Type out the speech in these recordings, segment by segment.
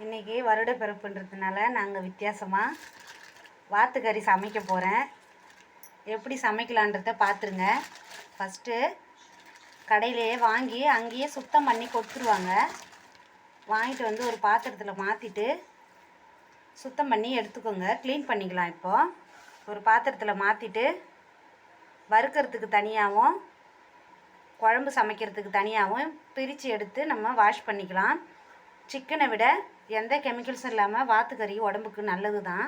இன்றைக்கி வருட பிறப்புன்றதுனால நாங்கள் வித்தியாசமாக வாத்துக்கறி சமைக்க போகிறேன் எப்படி சமைக்கலான்றத பார்த்துருங்க ஃபஸ்ட்டு கடையிலேயே வாங்கி அங்கேயே சுத்தம் பண்ணி கொடுத்துருவாங்க. வாங்கிட்டு வந்து ஒரு பாத்திரத்தில் மாற்றிட்டு சுத்தம் பண்ணி எடுத்துக்கோங்க. க்ளீன் பண்ணிக்கலாம் இப்போது ஒரு பாத்திரத்தில் மாற்றிட்டு வறுக்கிறதுக்கு தனியாகவும் குழம்பு சமைக்கிறதுக்கு தனியாகவும் பிரித்து எடுத்து நம்ம வாஷ் பண்ணிக்கலாம். சிக்கனை விட எந்த கெமிக்கல்ஸும் இல்லாமல் வாத்துக்கறி உடம்புக்கு நல்லது தான்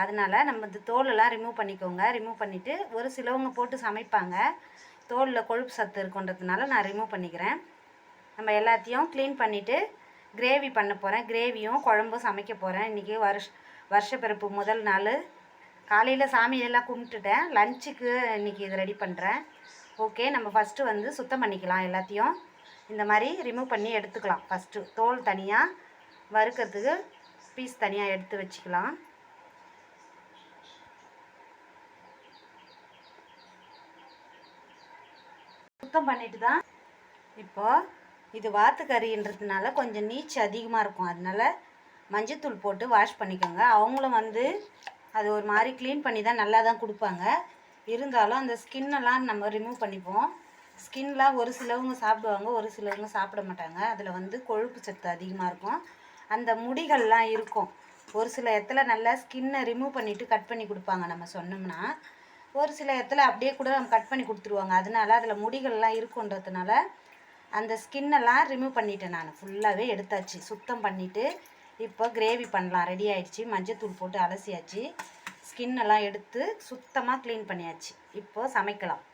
அதனால் நம்ம இந்த தோலெல்லாம் ரிமூவ் பண்ணிக்கோங்க. ரிமூவ் பண்ணிவிட்டு ஒரு சிலவங்க போட்டு சமைப்பாங்க. தோலில் கொழுப்பு சத்து இருக்குன்றதுனால நான் ரிமூவ் பண்ணிக்கிறேன். நம்ம எல்லாத்தையும் க்ளீன் பண்ணிவிட்டு கிரேவி பண்ண போகிறேன் கிரேவியும் குழம்பும் சமைக்க போகிறேன் இன்றைக்கி வருஷ வருஷப்பிறப்பு முதல் நாள். காலையில் சாமியெல்லாம் கும்பிட்டுட்டேன். லஞ்சுக்கு இன்றைக்கி இது ரெடி பண்ணுறேன் ஓகே நம்ம ஃபஸ்ட்டு வந்து சுத்தம் பண்ணிக்கலாம் எல்லாத்தையும். இந்த மாதிரி ரிமூவ் பண்ணி எடுத்துக்கலாம். ஃபஸ்ட்டு தோல் தனியாக வறுக்கிறதுக்கு பீஸ் தனியாக எடுத்து வச்சுக்கலாம். சுத்தம் பண்ணிட்டு தான் இப்போது இது வாத்து கறின்றதுனால கொஞ்சம் நீச்சு அதிகமாக இருக்கும். அதனால மஞ்சத்தூள் போட்டு வாஷ் பண்ணிக்கோங்க. அவங்களும் வந்து அது ஒரு மாதிரி க்ளீன் பண்ணி தான் நல்லா தான் கொடுப்பாங்க. இருந்தாலும் அந்த ஸ்கின்னெல்லாம் நம்ம ரிமூவ் பண்ணிப்போம். ஸ்கின்லாம் ஒரு சிலவங்க சாப்பிடுவாங்க ஒரு சிலவங்க சாப்பிட மாட்டாங்க. அதில் வந்து கொழுப்பு சத்து அதிகமாக இருக்கும். அந்த முடிகள்லாம் இருக்கும். ஒரு சில இடத்துல நல்லா ஸ்கின்னை ரிமூவ் பண்ணிவிட்டு கட் பண்ணி கொடுப்பாங்க நம்ம சொன்னோம்னா ஒரு சில இடத்துல அப்படியே கூட நம்ம கட் பண்ணி கொடுத்துருவாங்க. அதனால அதில் முடிகள்லாம் இருக்குன்றதுனால அந்த ஸ்கின்னெல்லாம் ரிமூவ் பண்ணிட்டேன் நான். ஃபுல்லாகவே எடுத்தாச்சு. சுத்தம் பண்ணிவிட்டு இப்போ கிரேவி பண்ணலாம். ரெடி ஆகிடுச்சி மஞ்சத்தூள் போட்டு அலசியாச்சு. ஸ்கின்னெல்லாம் எடுத்து சுத்தமாக க்ளீன் பண்ணியாச்சு. இப்போது சமைக்கலாம்.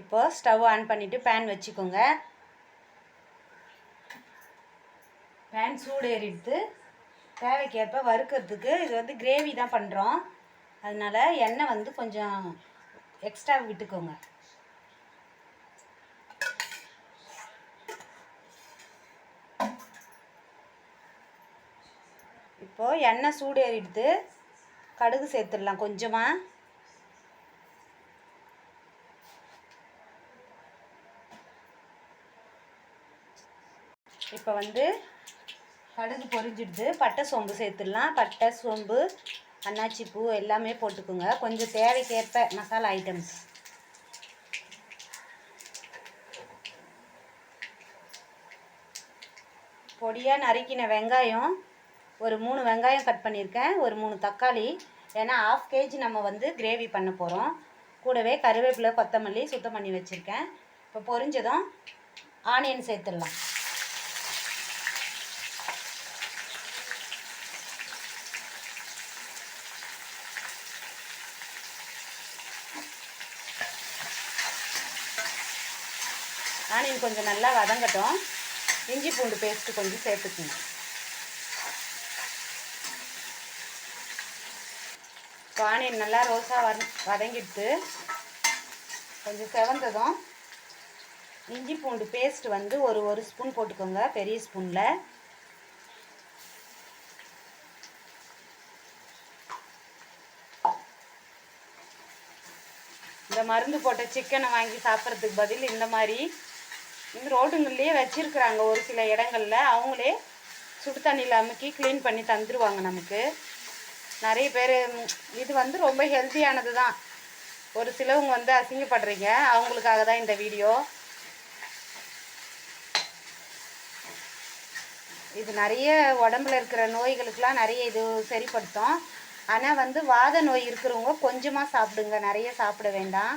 இப்போது ஸ்டவ் ஆன் பண்ணிவிட்டு பேன் வச்சுக்கோங்க. பேன் சூடு ஏறிடுத்து தேவைக்கேற்ப வறுக்கிறதுக்கு இது வந்து கிரேவி தான் பண்ணுறோம் அதனால் எண்ணெய் வந்து கொஞ்சம் எக்ஸ்ட்ரா விட்டுக்கோங்க. இப்போது எண்ணெய் சூடு ஏறிடுது கடுகு சேர்த்துடலாம் கொஞ்சமாக இப்போ வந்து கடுகு பொரிஞ்சிடுது. பட்டை சோம்பு சேர்த்துடலாம். பட்டை சோம்பு அன்னாச்சி பூ எல்லாமே போட்டுக்கோங்க. கொஞ்சம் தேவைக்கேற்ப மசாலா ஐட்டம்ஸ் பொடியாக நறுக்கின வெங்காயம் ஒரு மூணு வெங்காயம் கட் பண்ணியிருக்கேன். ஒரு மூணு தக்காளி. ஏன்னா ஆஃப் கேஜி நம்ம வந்து கிரேவி பண்ண போகிறோம் கூடவே கருவேப்பிலை கொத்தமல்லி சுத்தம் பண்ணி வச்சுருக்கேன். இப்போ பொரிஞ்சதும் ஆனியன் சேர்த்துடலாம். ஆனியன் கொஞ்சம் நல்லா வதங்கட்டும். இஞ்சி பூண்டு பேஸ்ட்டு கொஞ்சம் சேர்த்துக்குங்க இப்போ ஆனியன் நல்லா ரோஸாக வத வதங்கிடுத்து கொஞ்சம் செவந்ததும் இஞ்சி பூண்டு பேஸ்ட் வந்து ஒரு ஒரு ஸ்பூன் போட்டுக்கோங்க பெரிய ஸ்பூனில் இந்த மருந்து போட்ட சிக்கனை வாங்கி சாப்பிட்றதுக்கு பதில் இந்த மாதிரி இந்த ரோடுங்கள்லேயே வச்சுருக்குறாங்க ஒரு சில இடங்கள்ல. அவங்களே சுடு தண்ணியில் அமுக்கி க்ளீன் பண்ணி தந்துடுவாங்க நமக்கு. நிறைய பேர் இது வந்து ரொம்ப ஹெல்த்தியானது தான் ஒரு சிலவங்க வந்து அசிங்கப்படுறீங்க. அவங்களுக்காக தான் இந்த வீடியோ. இது நிறைய உடம்புல இருக்கிற நோய்களுக்கெலாம் நிறைய இது சரிப்படுத்தும். ஆனால் வந்து வாத நோய் இருக்கிறவங்க கொஞ்சமாக சாப்பிடுங்க. நிறைய சாப்பிட வேண்டாம்.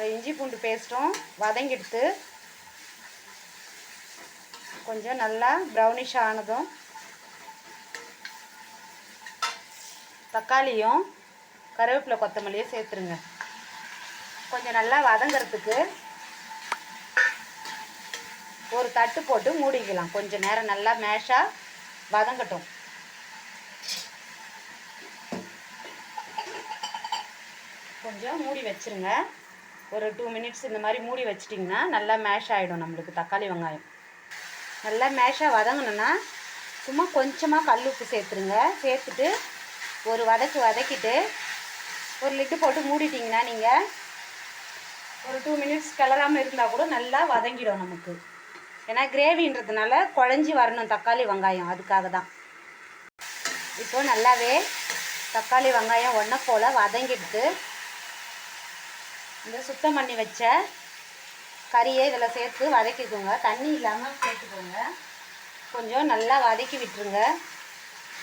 இப்போ இஞ்சி பூண்டு பேஸ்ட்டும் வதங்கிடுத்து கொஞ்சம் நல்லா ப்ரௌனிஷ் ஆனதும் தக்காளியும் கருவேப்பிலை கொத்தமல்லியும் சேர்த்துருங்க. கொஞ்சம் நல்லா வதங்கிறதுக்கு ஒரு தட்டு போட்டு மூடிக்கலாம். கொஞ்சம் நேரம் நல்லா மேஷாக வதங்கட்டும். கொஞ்சம் மூடி வச்சுருங்க. ஒரு டூ மினிட்ஸ் இந்த மாதிரி மூடி வச்சிட்டிங்கன்னா நல்லா மேஷ் ஆகிடும் நம்மளுக்கு தக்காளி வெங்காயம். நல்லா மேஷாக வதங்கணும்னா சும்மா கொஞ்சமாக கல் உப்பு சேர்த்துருங்க. சேர்த்துட்டு ஒரு வதக்கு வதக்கிட்டு ஒரு லிட்டு போட்டு மூடிட்டிங்கன்னா நீங்கள் ஒரு டூ மினிட்ஸ் கிளறாமல் இருந்தால் கூட நல்லா வதங்கிடும் நமக்கு. ஏன்னா கிரேவின்றதுனால குழஞ்சி வரணும் தக்காளி வெங்காயம். அதுக்காக தான். இப்போது நல்லாவே தக்காளி வெங்காயம் ஒன்றை போல் வதங்கிட்டு இந்த சுத்தம் பண்ணி வச்ச கறியை இதில் சேர்த்து வதக்கிக்கோங்க. தண்ணி இல்லாமல் சேர்த்துக்கோங்க. கொஞ்சம் நல்லா வதக்கி விட்டுருங்க.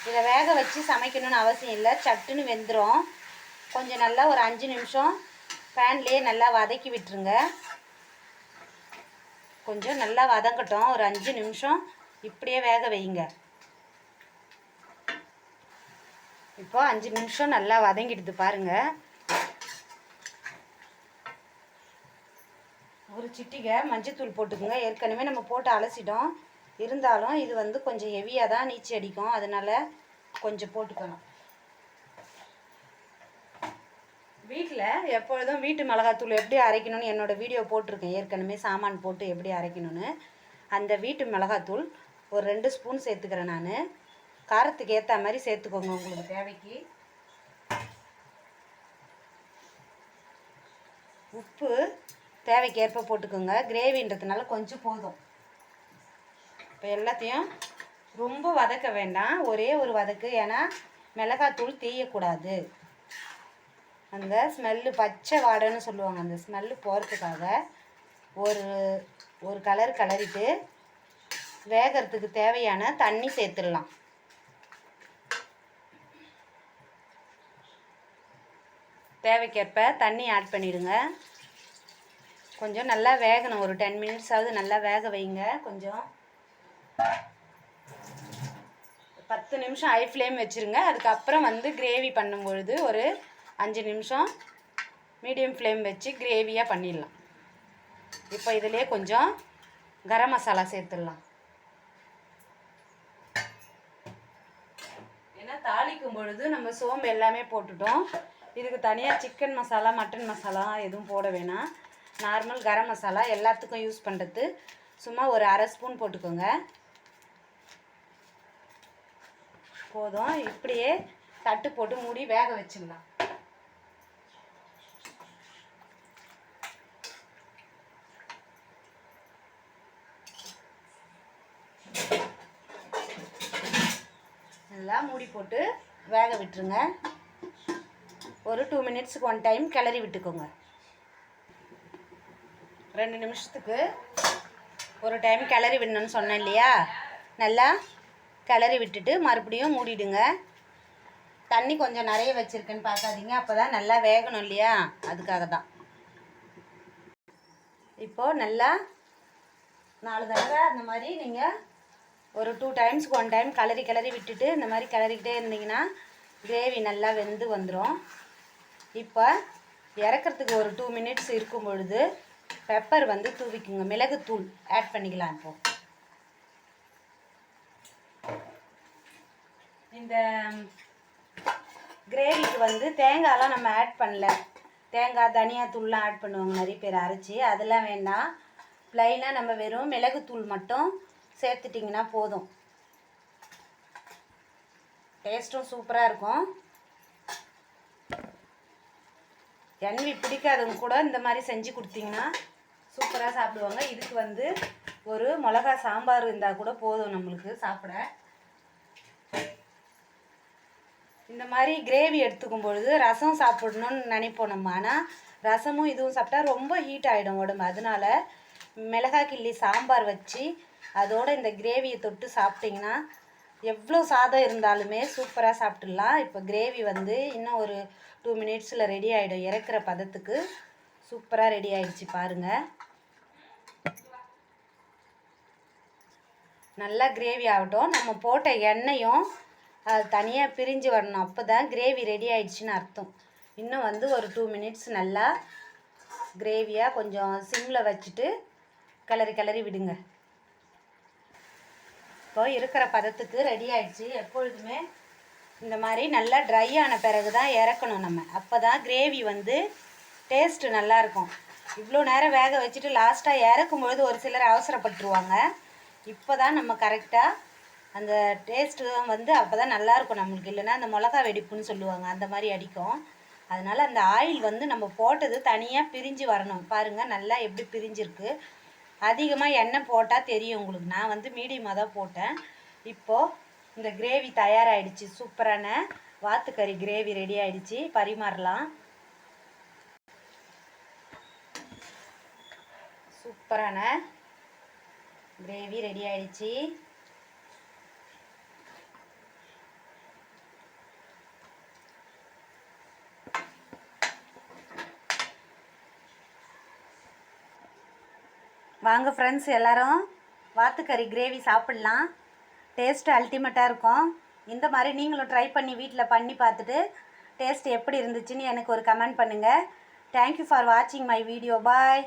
இதை வேக வச்சு சமைக்கணும்னு அவசியம் இல்லை. சட்டுன்னு வெந்துடும் கொஞ்சம் நல்லா ஒரு அஞ்சு நிமிஷம் பேன்லேயே நல்லா வதக்கி விட்டுருங்க. கொஞ்சம் நல்லா வதங்கட்டும். ஒரு அஞ்சு நிமிஷம் இப்படியே வேக வைங்க. இப்போ அஞ்சு நிமிஷம் நல்லா வதங்கிடுது பாருங்கள் ஒரு சிட்டிகை மஞ்சத்தூள் போட்டுக்கோங்க. ஏற்கனவே நம்ம போட்டு அலசிட்டோம். இருந்தாலும் இது வந்து கொஞ்சம் ஹெவியாக தான் நீச்சி அடிக்கும். அதனால கொஞ்சம் போட்டுக்கணும். வீட்டில் எப்பொழுதும் வீட்டு மிளகாத்தூள் எப்படி அரைக்கணும்னு என்னோடய வீடியோ போட்டிருக்கேன். ஏற்கனவே சாமான் போட்டு எப்படி அரைக்கணும்னு. அந்த வீட்டு மிளகாத்தூள் ஒரு ரெண்டு ஸ்பூன் சேர்த்துக்கிறேன் நான். காரத்துக்கு ஏற்ற மாதிரி சேர்த்துக்கோங்க உங்களுக்கு தேவைக்கு. உப்பு தேவைக்கு ஏற்ப போட்டுக்கோங்க. கிரேவின்றதுனால கொஞ்சம் போதும். இப்போ எல்லாத்தையும் ரொம்ப வதக்க வேண்டாம். ஒரே ஒரு வதக்கு. ஏன்னா மிளகாத்தூள் தீயக்கூடாது. அந்த ஸ்மெல்லு பச்சை வாடைன்னு சொல்லுவாங்க. அந்த ஸ்மெல்லு போகிறதுக்காக ஒரு ஒரு கலர் கலரிட்டு வேகிறதுக்கு தேவையான தண்ணி சேர்த்துடலாம். தேவைக்கேற்ப தண்ணி ஆட் பண்ணிடுங்க. கொஞ்சம் நல்லா வேகணும். ஒரு டென் மினிட்ஸாவது நல்லா வேக வைங்க. கொஞ்சம். பத்து நிமிஷம் ஹை ஃப்ளேம் வச்சுருங்க. அதுக்கப்புறம் வந்து கிரேவி பண்ணும்பொழுது ஒரு அஞ்சு நிமிஷம் மீடியம் ஃப்ளேம் வச்சு கிரேவியாக பண்ணிடலாம். இப்போ இதிலே கொஞ்சம் கரம் மசாலா சேர்த்துடலாம். ஏன்னா தாளிக்கும் பொழுது நம்ம சோம்பு எல்லாமே போட்டுட்டோம். இதுக்கு தனியாக சிக்கன் மசாலா மட்டன் மசாலா எதுவும் போட வேணாம். நார்மல் கரம் மசாலா எல்லாத்துக்கும் யூஸ் பண்ணுறது சும்மா ஒரு அரை ஸ்பூன் போட்டுக்கோங்க. போதும். இப்படியே தட்டு போட்டு மூடி வேக வச்சிடலாம். நல்லா மூடி போட்டு வேக விட்டுருங்க. ஒரு டூ மினிட்ஸுக்கு ஒன் டைம் கிளறி விட்டுக்கோங்க. ரெண்டு நிமிஷத்துக்கு. ஒரு டைம் கிளறி விடணும்னு சொன்னேன் இல்லையா? நல்லா கிளறி விட்டுட்டு மறுபடியும் மூடிடுங்க. தண்ணி கொஞ்சம் நிறைய வச்சுருக்கேன்னு பார்க்காதீங்க. அப்போ தான் நல்லா வேகணும் இல்லையா? அதுக்காக தான். இப்போது நல்லா நாலு தடவை அந்த மாதிரி நீங்கள் ஒரு டூ டைம்ஸ்க்கு ஒன் டைம் கிளறி கிளறி விட்டுட்டு இந்த மாதிரி கிளறிக்கிட்டே இருந்தீங்கன்னா கிரேவி நல்லா வெந்து வந்துடும் இப்போ இறக்கிறதுக்கு ஒரு டூ மினிட்ஸ் இருக்கும் பொழுது பெப்பர் வந்து தூவிக்குங்க. மிளகுத்தூள் ஆட் பண்ணிக்கலாம் இப்போ. இந்த கிரேவிக்கு வந்து தேங்காயெலாம் நம்ம ஆட் பண்ணல. தேங்காய் தனியாத்தூள்லாம் ஆட் பண்ணுவாங்க. நிறைய பேர் அரைச்சி. அதெல்லாம் வேண்டாம். ப்ளைனாக நம்ம வெறும் மிளகுத்தூள் மட்டும் சேர்த்துட்டிங்கன்னா போதும். டேஸ்ட்டும் சூப்பராக இருக்கும். என்வி பிடிக்காதவங்க கூட இந்த மாதிரி செஞ்சு கொடுத்தீங்கன்னா சூப்பராக சாப்பிடுவாங்க. இதுக்கு வந்து ஒரு மிளகா சாம்பார் இருந்தால் கூட போதும் நம்மளுக்கு சாப்பிட. இந்த மாதிரி கிரேவி எடுத்துக்கும் பொழுது ரசம் சாப்பிடணும்னு நினைப்போம் நம்ம. ஆனால் ரசமும் இதுவும் சாப்பிட்டா ரொம்ப ஹீட் ஆகிடும் உடம்பு. அதனால மிளகா கிள்ளி சாம்பார் வச்சு அதோட இந்த கிரேவியை தொட்டு சாப்பிட்டிங்கன்னா எவ்வளோ சாதம் இருந்தாலுமே சூப்பராக சாப்பிட்டுடலாம். இப்போ கிரேவி வந்து இன்னும் ஒரு டூ மினிட்ஸில் ரெடி ஆகிடும் இறக்குற பதத்துக்கு சூப்பராக ரெடி ஆகிடுச்சு பாருங்கள் நல்லா கிரேவி ஆகட்டும். நம்ம போட்ட எண்ணெயும் அது தனியாக பிரிஞ்சு வரணும். அப்போ தான் கிரேவி ரெடி ஆகிடுச்சின்னு அர்த்தம். இன்னும் வந்து ஒரு டூ மினிட்ஸ் நல்லா கிரேவியாக கொஞ்சம் சிம்மில் வச்சுட்டு கிளறி கிளறி விடுங்க. இப்போ இருக்கிற பதத்துக்கு ரெடி ஆயிடுச்சு. எப்பொழுதுமே இந்த மாதிரி நல்லா ட்ரை ஆன பிறகு தான் இறக்கணும் நம்ம. அப்போ தான் கிரேவி வந்து டேஸ்ட்டு நல்லாயிருக்கும். இவ்வளோ நேரம் வேக வச்சுட்டு லாஸ்ட்டாக இறக்கும் பொழுது ஒரு சிலர் அவசரப்பட்டுருவாங்க. இப்போ தான் நம்ம கரெக்டாக அந்த டேஸ்ட்டு வந்து அப்போ தான் நல்லாயிருக்கும் நம்மளுக்கு. இல்லைன்னா அந்த மிளகா வெடிப்புன்னு சொல்லுவாங்க. அந்த மாதிரி அடிக்கும். அதனால் அந்த ஆயில் வந்து நம்ம போட்டது தனியாக பிரிஞ்சு வரணும். பாருங்கள் நல்லா எப்படி பிரிஞ்சிருக்கு. அதிகமாக எண்ணெய் போட்டால் தெரியும் உங்களுக்கு. நான் வந்து மீடியமாக தான் போட்டேன். இப்போது இந்த கிரேவி தயாராகிடுச்சு சூப்பரான வாத்துக்கறி கிரேவி ரெடி ஆகிடுச்சி பரிமாறலாம். சூப்பரான கிரேவி ரெடி ஆகிடுச்சி வாங்க ஃப்ரெண்ட்ஸ் எல்லோரும் வாத்துக்கறி கிரேவி சாப்பிட்லாம். டேஸ்ட்டு அல்டிமேட்டாக இருக்கும். இந்த மாதிரி நீங்களும் ட்ரை பண்ணி வீட்டில் பண்ணி பார்த்துட்டு டேஸ்ட் எப்படி இருந்துச்சுன்னு எனக்கு ஒரு கமெண்ட் பண்ணுங்கள் தேங்க்யூ ஃபார் வாட்சிங் மை வீடியோ பாய்